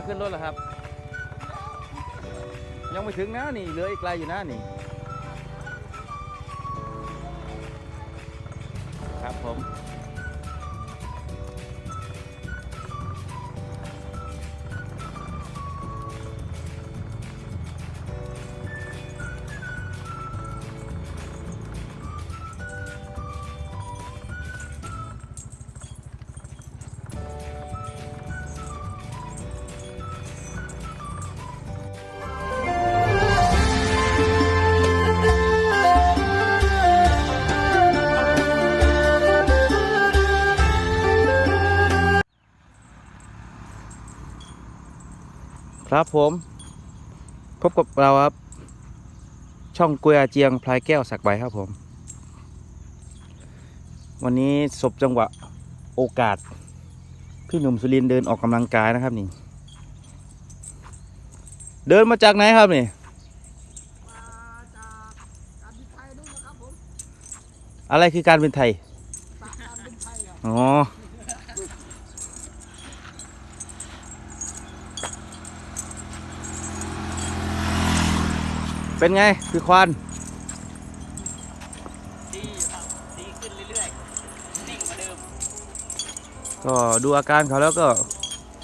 มาขึ้นรถแล้วครับ ยังไม่ถึงนะนี่เหลืออีกไกลอยู่นะนี่ ครับผม ครับผมพบกับเราครับ ช่องกุยอาเจียงพลายแก้วสักใบครับผม วันนี้ศบจังหวะโอกาส พี่หนุ่มสุรินทร์เดินออกกำลังกายนะครับนี่ เดินมาจากไหนครับนี่อะไรคือการเป็นไทย อ๋อ เป็นไงคือควานดีครับดีขึ้นเรื่อยๆนิ่งกว่าเดิมก็ดูอาการเขาแล้วก็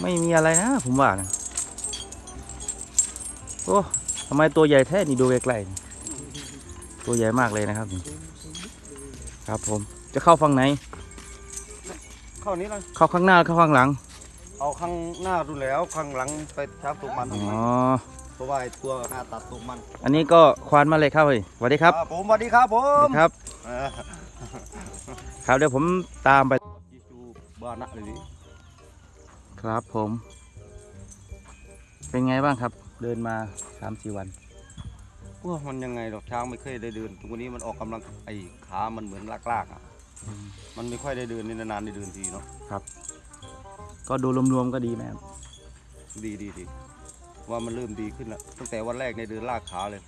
ไม่มีอะไรนะผมว่านะโอ้ทำไมตัวใหญ่แท้นี่ดูไกลๆนี่ตัวใหญ่มากเลยนะครับนี่ครับผมจะเข้าฝั่งไหน เข้านี้เลยเข้าข้างหน้าหรือเข้าข้างหลัง เอาข้างหน้าดูแล้วข้างหลังไปช้างตกมันอ๋อ เพราะว่าไอ้ตัวหน้าตัดตกมันอันนี้ก็ควานมาเลยครับเฮ้ยสวัสดีครับอ่าผมสวัสดีครับผสวัมสดีครับ เออครับเดี๋ยวผมตามไป จิจูบานะเลยดิครับผม เป็นไงบ้างครับ เดินมาสามสี่วันว่ามันยังไงหรอกช้างไม่เคยได้เดินทุกวันนี้มันออกกำลังไอ้ขามันเหมือนลากๆอะอืม มันไม่ค่อยได้เดินนี่นานๆได้เดินทีเนาะก็ดูรวมๆก็ดีไหมครับดีดีดี ว่ามันเริ่มดีขึ้นแล้วตั้งแต่วันแรกในยเดินลากขาเลย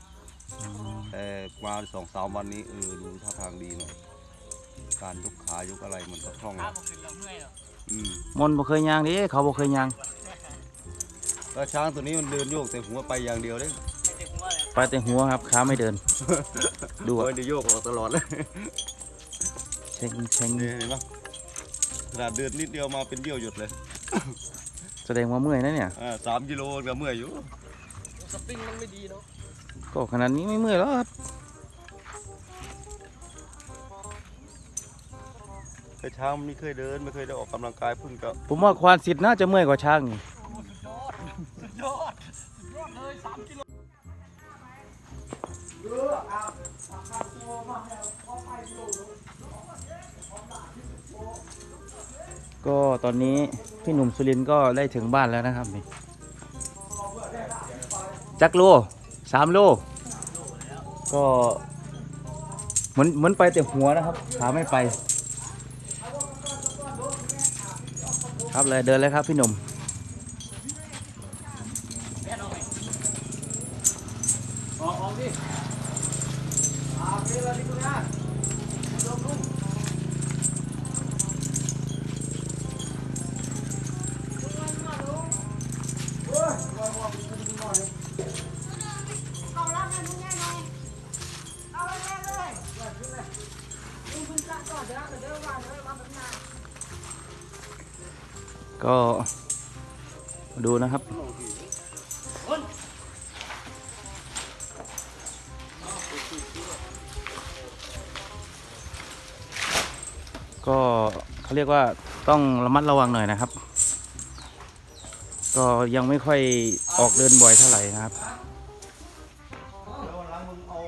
อืมแต่มาสองสามวันนี้เออดูท่าทางดีหน่อยการยกขายกอะไรมันก็คล่องขาแล้วผมขึ้นเราเมื่อยหรอกอืมมนต์บ่เคยยางดิเขาบ่เคยยาง แล้วช้างตัวนี้มันเดินโยกแต่หัวไปอย่างเดียวเลยไม่ได้หัวเลยไปแต่หัวครับขาไม่เดิน ดูหัอะวจะโยกออกตลอดเลยเช็งเช็งนี่เห็นปะขนาดเดินนิดเดียวมาเป็นเดี่ยวหยดเลย แสดงว่าเมื่อยนะเนี่ยอ่าสามกิโลก็เมื่อยอยู่สปริงมันไม่ดีเนาะก็ขนาดนี้ไม่เมื่อยแล้วครับแต่ช้างมันไม่เคยเดินไม่เคยได้ออกกำลังกายเพิ่งก็ผมว่าควานสิทธิ์น่าจะเมื่อยกว่าช้างนี่ยอดยอดเลยสามกิโล ก็ตอนนี้พี่หนุ่มสุรินก็ได้ถึงบ้านแล้วนะครับนี่จักโลสามโล ก็เหมือนเหมือนไปแต่หัวนะครับ ขาไม่ไป ครับเลยเดินเลยครับพี่หนุ่ม ก็เขาเรียกว่าต้องระมัดระวังหน่อยนะครับ ก็ยังไม่ค่อยออกเดินบ่อยเท่าไหร่นะครับเดี๋ยววันหลังมึงเอา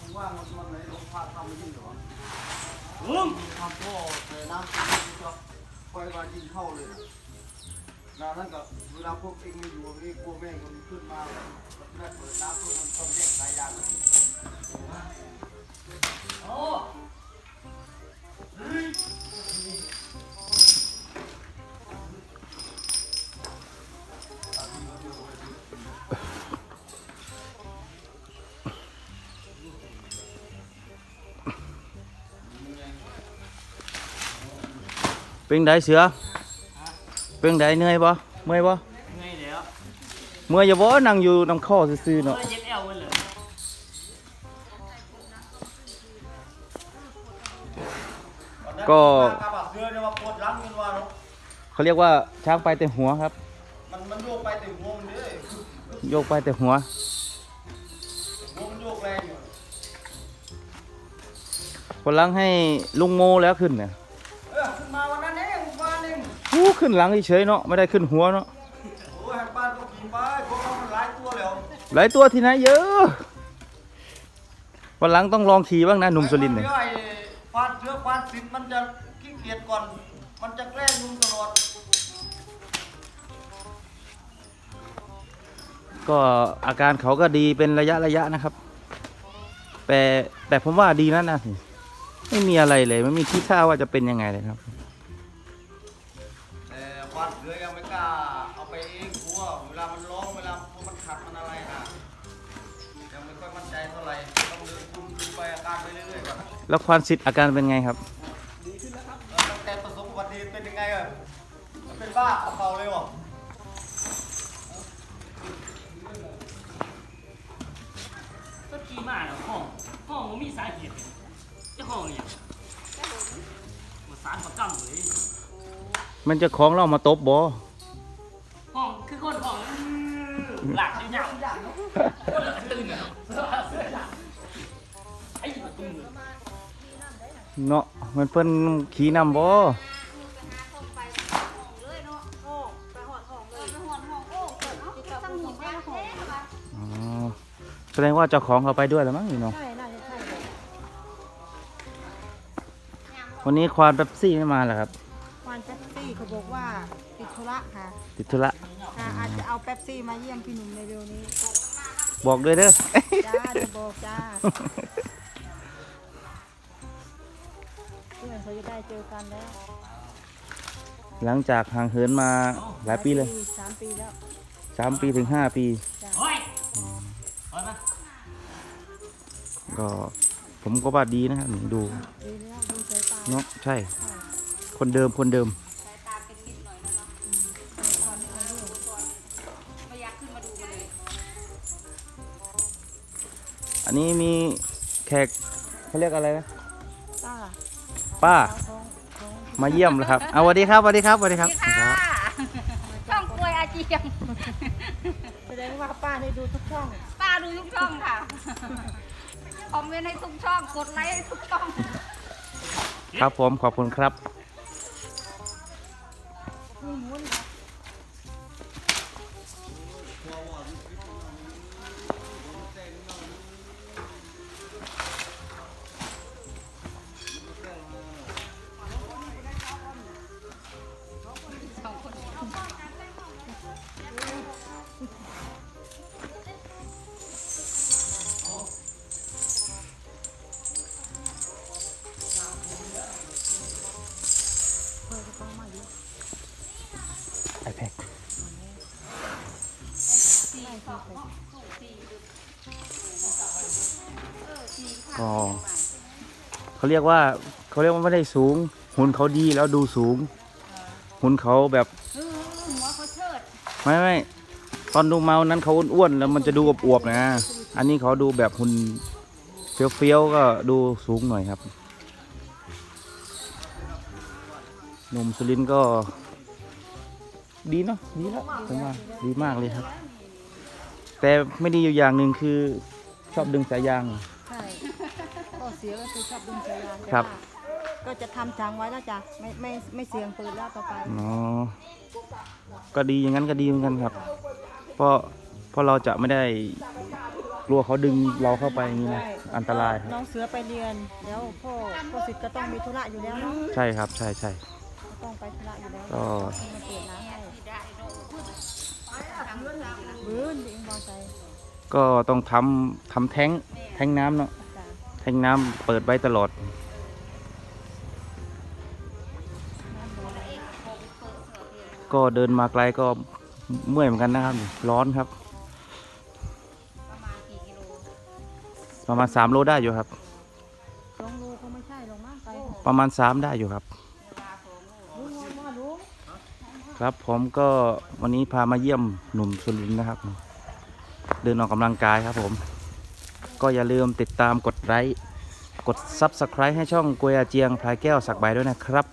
มึงว่างวันไหนลงพาทำไม่ยิ่งเหรอลุงทำพ่อแต่น้ำกินจะคอยมายิงเข้าเลยนะนานั้นก็เวลาพวกเองไม่อยู่นี่กลัวแม่งมันขึ้นมาแล้วแม่เปิดน้ำพื่อมันต้องแยกสายยางโอ้ เป็นไดเสือ เป็นไดเหนื่อยบ่เมื่อยบ่เเมื่ออย่าบ่นั่งอยู่น้ำข้อซื่อๆเอเนาะอเย็บแอลไว้เลยก็กระบะเรือ กันว่าเนาะเขาเรียกว่าช้างไปแต่หัวครับ มันมันโยกไปถึงหัวมันเด้อโยกไปแต่หัว หัวมันโยกแรงอยู่คนหลังให้ลุงโมแล้วขึ้นเนี่ยเออขึ้นมาวันนั้นเองวันเองอู้ขึ้นหลังเฉยๆเนาะไม่ได้ขึ้นหัวเนาะโอ้ยบ้านก็กินไปพวกเขามันหลายตัวแล้วหลายตัวที่ไหนเยอะ วันหลังต้องลองขี่บ้างนะหนุ่มสุรินทร์เนี่ย ไอ้ฟาดเชื้อฟาดสินมัน ก็อาการเขาก็ดีเป็นระยะระยะนะครับ แต่แต่ผมว่าดีนะนะไม่มีอะไรเลยไม่มีที่ท่าว่าจะเป็นยังไงเลยครับแต่ฟาดเรือยังไม่กล้าเอาไปเองกลัวเวลามันร้องเวลามันขัดมันอะไรนะยังไม่ค่อยมั่นใจเท่าไหร่ต้องเดินคุมดูไปอาการไปเรื่อยๆก่อนแล้วควานสิทธิ์อาการเป็นไงครับ องเนี่ยมาสารประกำเลยมันจะคล้องเรามาตบบอห้องคือคนห้องหลักยาวๆคนละตื่นอะไอ้ประตูเนาะมันเพิ่นขี่นำบออ๋อแสดงว่าเจ้าของเขาไปด้วยแล้วมั้งนี่เนาะ วันนี้ควานเป๊ปซี่ไม่มาเหรอครับวันแป๊บซี่เขาบอกว่าติดธุระค่ะติดธุระค่ะ อาจจะเอาแป๊บซี่มาเยี่ยมพี่หนุ่มในเร็วนี้บอกด้วยเด้อจ้าจะบอกจ้าเพื่อนเขาจะได้เจอกันแล้ว หลังจากห่างเหินมาหลายปีเลยสามปีแล้วสามปีถึงห้าปีเฮ้ยเฮ้ยมาก็ผมก็ว่าดีนะครับ นี่ดูดีแล้วดูสายตาเนาะใช่ใช่ คนเดิมคนเดิมอันนี้มีแขกเขาเรียกอะไรนะตาป้าท้องท้องมาเยี่ยมแล้วครับเอาสวัสดีครับสวัสดีครับสวัสดีครับครับช่องกล้วยอาเจียมแสดงว่าป้าได้ดูทุกช่อง ป้าดูทุกช่องค่ะคอมเมนต์ให้ทุกช่องกดไลค์ให้ทุกช่อง ครับผมขอบคุณครับ ก็เขาเรียกว่าเขาเรียกว่าไม่ได้สูง หุ่นเขาดีแล้วดูสูง หุ่นเขาแบบหัวเขาเชิดไม่ไม่ตอนดูเมานั้นเขาอ้วนๆแล้วมันจะดูอวบๆนะ อันนี้เขาดูแบบหุ่นเฟี้ยวๆก็ดูสูงหน่อยครับหนุ่มสุรินทร์ก็ดีเนาะดีแล้วผมว่าดีมากเลยครับ แต่ไม่ดีอยู่อย่างหนึ่งคือชอบดึงสายยางใช่ก็เสียก็คือชอบดึงสายยางแต่ครับว่าก็จะทำถังไว้แล้วจ้ะไม่ไม่ไม่เสี่ยงปืนแล้วต่อไปอ๋อ ก็ดีอย่างนั้นก็ดีเหมือนกันครับ เพราะเพราะเราจะไม่ได้กลัวเขาดึงเราเข้าไปอย่างนี้นะอันตรายครับน้องเสือไปเรียนแล้วพ่อพ่อสิทธิ์ก็ต้องมีธุระอยู่แล้วเนาะใช่ครับ ใช่ใช่ก็ต้องไปธุระอยู่แล้วก็มาเปิดน้ำให้บื้นดิงบอไซค์ก็ต้องทำทำแท้งแท้งน้ำเนาะจ้ะ แท้งน้ำเปิดไว้ตลอด ก็เดินมาไกลก็เมื่อยเหมือนกันนะครับ ร้อนครับ ประมาณกี่กิโลประมาณสามโลได้อยู่ครับ สองโลก็ไม่ใช่หรอกมั้งไปประมาณสามได้อยู่ครับเวลาสองโลลุงลุงมาลุงครับผมก็วันนี้พามาเยี่ยมหนุ่มสุรินทร์นะครับ เดินออกกำลังกายครับผม ก็อย่าลืมติดตามกดไลค์กด Subscribe ให้ช่องกวยอาเจียงพลายแก้วสักใบด้วยนะครับ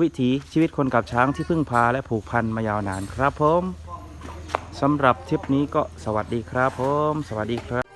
วิถีชีวิตคนกับช้างที่พึ่งพาและผูกพันมายาวนานครับผมสำหรับทริปนี้ก็สวัสดีครับผม สวัสดีครับ